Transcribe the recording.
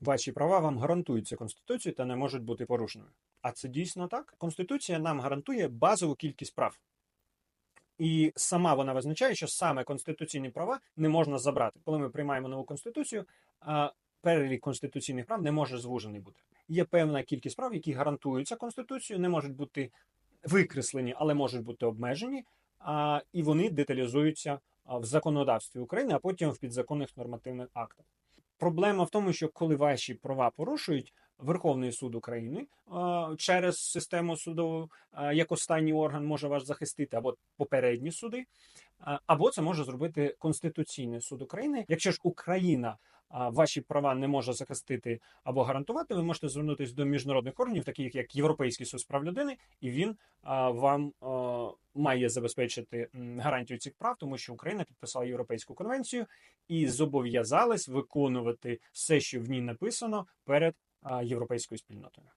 Ваші права вам гарантуються Конституцією та не можуть бути порушеними. А це дійсно так? Конституція нам гарантує базову кількість прав. І сама вона визначає, що саме конституційні права не можна забрати. Коли ми приймаємо нову конституцію, перелік конституційних прав не може звужений бути. Є певна кількість прав, які гарантуються конституцією, не можуть бути викреслені, але можуть бути обмежені, і вони деталізуються в законодавстві України, а потім в підзаконних нормативних актах. Проблема в тому, що коли ваші права порушують Верховний суд України через систему судову, як останній орган може вас захистити, або попередні суди, або це може зробити Конституційний суд України. Якщо ж Україна ваші права не може захистити або гарантувати, ви можете звернутися до міжнародних органів, таких як Європейський суд з прав людини, і він вам має забезпечити гарантію цих прав, тому що Україна підписала Європейську конвенцію і зобов'язалась виконувати все, що в ній написано перед європейською спільнотою.